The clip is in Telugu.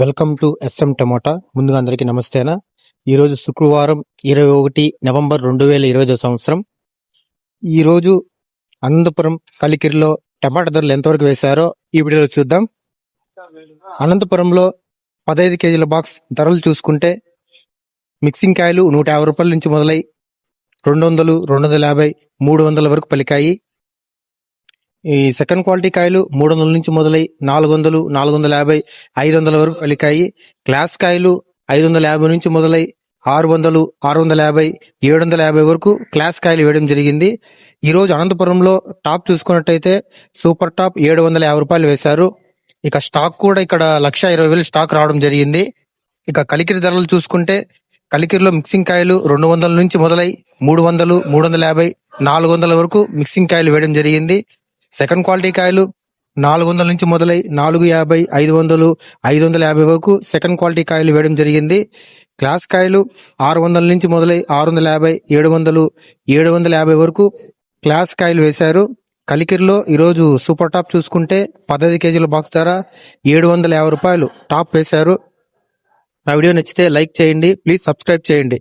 Welcome to S M tomato. ముందుగా అందరికీ నమస్తేనా ఈరోజు శుక్రవారం ఇరవై ఒకటి నవంబర్ రెండు వేల ఇరవై సంవత్సరం. ఈరోజు అనంతపురం కలికిరిలో టమాటా ధరలు ఎంతవరకు వేశారో ఈ వీడియోలో చూద్దాం. అనంతపురంలో పదహైదు కేజీల బాక్స్ ధరలు చూసుకుంటే మిక్సింగ్ కాయలు నూట యాభై రూపాయల నుంచి మొదలై రెండు వందలు రెండు వందల యాభై మూడు వందల వరకు పలికాయి. ఈ సెకండ్ క్వాలిటీ కాయలు మూడు వందల నుంచి మొదలై నాలుగు వందలు నాలుగు వందల యాభై ఐదు వందల వరకు పలికాయి క్లాస్ కాయలు ఐదు వందల యాభై నుంచి మొదలై ఆరు వందలు ఆరు వందల యాభై ఏడు వందల యాభై వరకు క్లాస్ కాయలు వేయడం జరిగింది. ఈరోజు అనంతపురంలో టాప్ చూసుకున్నట్టయితే సూపర్ టాప్ ఏడు వందల యాభై రూపాయలు వేశారు. ఇక స్టాక్ కూడా ఇక్కడ లక్ష ఇరవై వేలు స్టాక్ రావడం జరిగింది. ఇక కలికిరి ధరలు చూసుకుంటే కలికిరిలో మిక్సింగ్ కాయలు రెండు వందల నుంచి మొదలై మూడు వందలు మూడు వందల యాభై నాలుగు వందల వరకు మిక్సింగ్ కాయలు వేయడం జరిగింది. సెకండ్ క్వాలిటీ కాయలు నాలుగు వందల నుంచి మొదలై నాలుగు యాభై ఐదు వందలు ఐదు వందల యాభై వరకు సెకండ్ క్వాలిటీ కాయలు వేయడం జరిగింది. క్లాస్ కాయలు ఆరు వందల నుంచి మొదలై ఆరు వందల యాభై ఏడు వందలు ఏడు వందల యాభై వరకు క్లాస్ కాయలు వేశారు. కలికిరిలో ఈరోజు సూపర్ టాప్ చూసుకుంటే పదహైదు కేజీల బాక్స్ ధర ఏడు వందల యాభై రూపాయలు టాప్ వేశారు. నా వీడియో నచ్చితే లైక్ చేయండి ప్లీజ్ సబ్స్క్రైబ్ చేయండి.